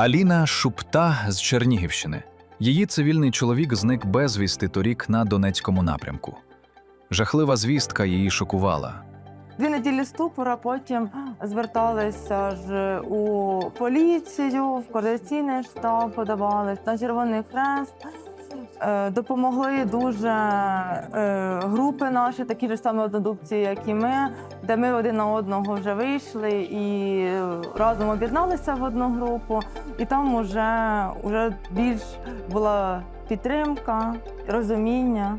Аліна Шупта з Чернігівщини. Її цивільний чоловік зник безвісти торік на Донецькому напрямку. Жахлива звістка її шокувала. Дві неділі ступора, потім зверталися ж у поліцію, в координаційний штаб подавались на Червоний Хрест. Е, Допомогли дуже е, групи наші, такі ж самі однодумці, як і ми, де ми один на одного вже вийшли і разом об'єдналися в одну групу. І там вже, вже більш була підтримка, розуміння.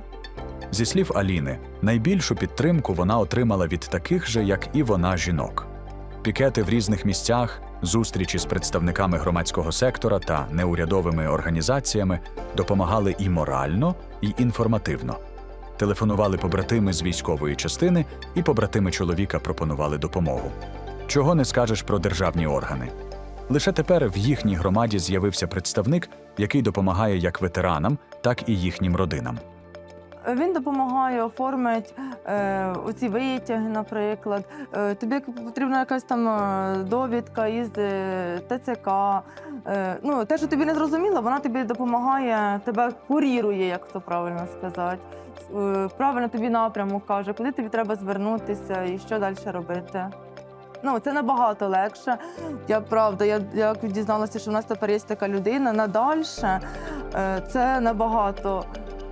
Зі слів Аліни, найбільшу підтримку вона отримала від таких же, як і вона, жінок. Пікети в різних місцях, зустрічі з представниками громадського сектора та неурядовими організаціями допомагали і морально, і інформативно. Телефонували побратими з військової частини, і побратими чоловіка пропонували допомогу. Чого не скажеш про державні органи. Лише тепер в їхній громаді з'явився представник, який допомагає як ветеранам, так і їхнім родинам. Він допомагає оформити е, оці витяги, наприклад. Е, тобі потрібна якась там е, довідка із е, ТЦК. Е, ну, те, що тобі не зрозуміло, вона тобі допомагає, тебе курірує, як то правильно сказати. Е, правильно тобі напрямок каже, куди тобі треба звернутися і що далі робити. Ну, це набагато легше. Я правда, я як дізналася, що в нас тепер є така людина, надальше е, це набагато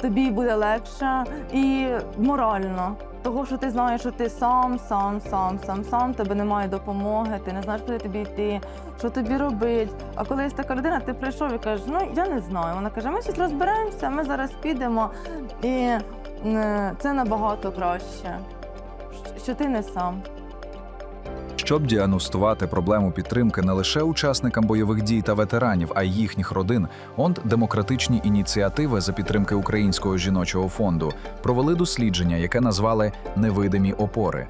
тобі буде легше і морально. Того, що ти знаєш, що ти сам, сам, сам, сам, сам, тебе немає допомоги, ти не знаєш, куди тобі йти, що тобі робити. А коли є така людина, ти прийшов і кажеш, ну я не знаю. Вона каже, ми зараз розберемося, ми зараз підемо. І е, це набагато краще, що ти не сам. Щоб діагностувати проблему підтримки не лише учасникам бойових дій та ветеранів, а й їхніх родин, онд демократичні ініціативи за підтримки Українського жіночого фонду провели дослідження, яке назвали невидимі опори.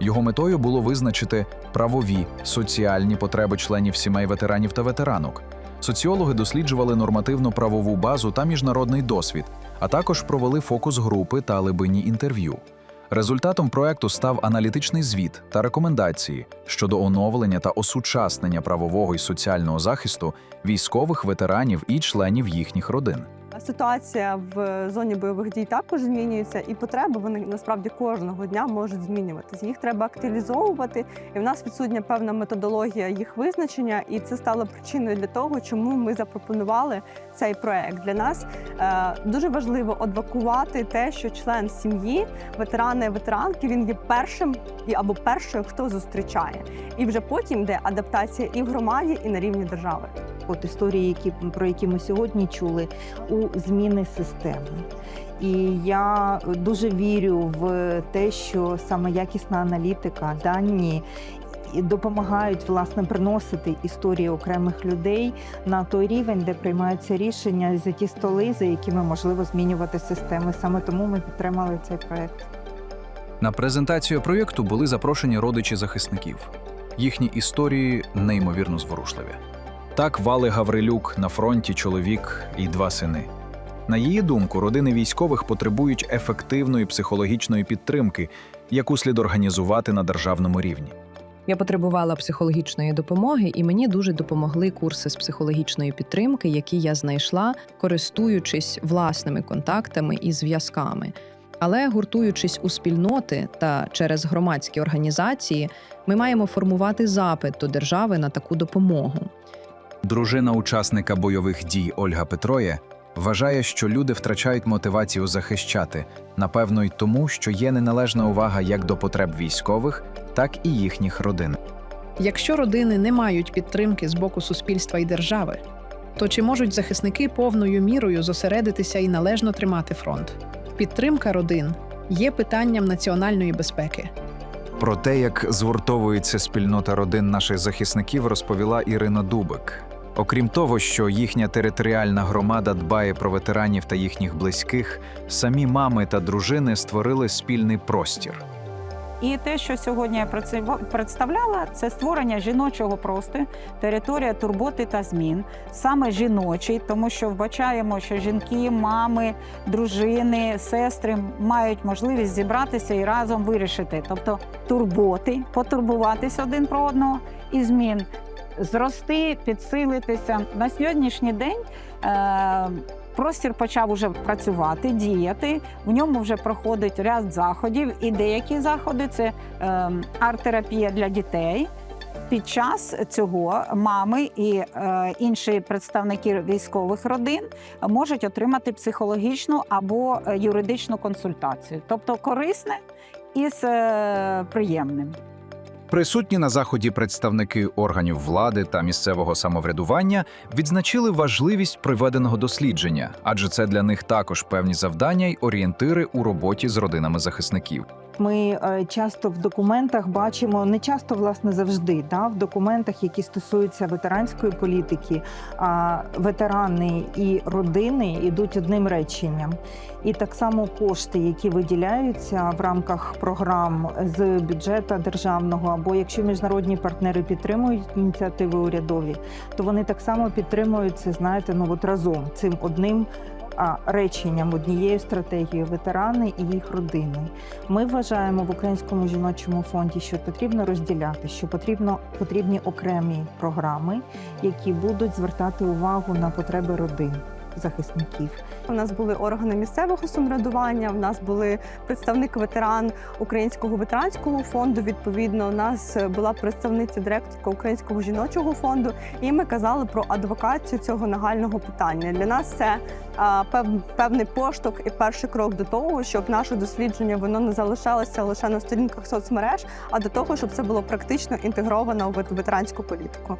Його метою було визначити правові соціальні потреби членів сімей ветеранів та ветеранок. Соціологи досліджували нормативну правову базу та міжнародний досвід, а також провели фокус групи та либині інтерв'ю. Результатом проекту став аналітичний звіт та рекомендації щодо оновлення та осучаснення правового і соціального захисту військових ветеранів і членів їхніх родин. Ситуація в зоні бойових дій також змінюється, і потреби вони насправді кожного дня можуть змінюватися. Їх треба актуалізовувати, і в нас відсутня певна методологія їх визначення, і це стало причиною для того, чому ми запропонували цей проект. Для нас е, дуже важливо адвокувати те, що член сім'ї, ветерани, ветеранки, він є першим і або першою, хто зустрічає, і вже потім йде адаптація і в громаді, і на рівні держави. От історії, які про які ми сьогодні чули, у зміни системи. І я дуже вірю в те, що саме якісна аналітика, дані допомагають власне приносити історії окремих людей на той рівень, де приймаються рішення за ті столи, за якими можливо змінювати системи. Саме тому ми підтримали цей проект. На презентацію проєкту були запрошені родичі захисників. Їхні історії неймовірно зворушливі. Так Вали Гаврилюк на фронті чоловік і два сини. На її думку, родини військових потребують ефективної психологічної підтримки, яку слід організувати на державному рівні. Я потребувала психологічної допомоги, і мені дуже допомогли курси з психологічної підтримки, які я знайшла, користуючись власними контактами і зв'язками. Але гуртуючись у спільноти та через громадські організації, ми маємо формувати запит до держави на таку допомогу. Дружина учасника бойових дій Ольга Петроє вважає, що люди втрачають мотивацію захищати, напевно, й тому, що є неналежна увага як до потреб військових, так і їхніх родин. Якщо родини не мають підтримки з боку суспільства і держави, то чи можуть захисники повною мірою зосередитися і належно тримати фронт? Підтримка родин є питанням національної безпеки. Про те, як згуртовується спільнота родин наших захисників, розповіла Ірина Дубик. Окрім того, що їхня територіальна громада дбає про ветеранів та їхніх близьких, самі мами та дружини створили спільний простір. І те, що сьогодні я представляла, це створення жіночого простору, територія турботи та змін, саме жіночий, тому що вбачаємо, що жінки, мами, дружини, сестри мають можливість зібратися і разом вирішити, тобто турботи, потурбуватись один про одного і змін. зрости, підсилитися. На сьогоднішній день е, простір почав уже працювати, діяти. В ньому вже проходить ряд заходів, і деякі заходи це е, арт-терапія для дітей. Під час цього мами і е, інші представники військових родин можуть отримати психологічну або е, юридичну консультацію, тобто корисне із е, приємним. Присутні на заході представники органів влади та місцевого самоврядування відзначили важливість проведеного дослідження, адже це для них також певні завдання й орієнтири у роботі з родинами захисників. Ми е, часто в документах бачимо, не часто, власне, завжди, да, в документах, які стосуються ветеранської політики, а ветерани і родини йдуть одним реченням. І так само кошти, які виділяються в рамках програм з бюджету державного, або якщо міжнародні партнери підтримують ініціативи урядові, то вони так само підтримують це, знаєте, ну от разом цим одним. А реченням однією стратегією ветерани і їх родини. Ми вважаємо в українському жіночому фонді, що потрібно розділяти, що потрібно потрібні окремі програми, які будуть звертати увагу на потреби родин захисників. У нас були органи місцевого самоврядування. У нас були представник ветеран Українського ветеранського фонду. Відповідно, у нас була представниця директорка Українського жіночого фонду. І ми казали про адвокацію цього нагального питання. Для нас це певний поштовх і перший крок до того, щоб наше дослідження воно не залишалося лише на сторінках соцмереж, а до того, щоб це було практично інтегровано в ветеранську політику.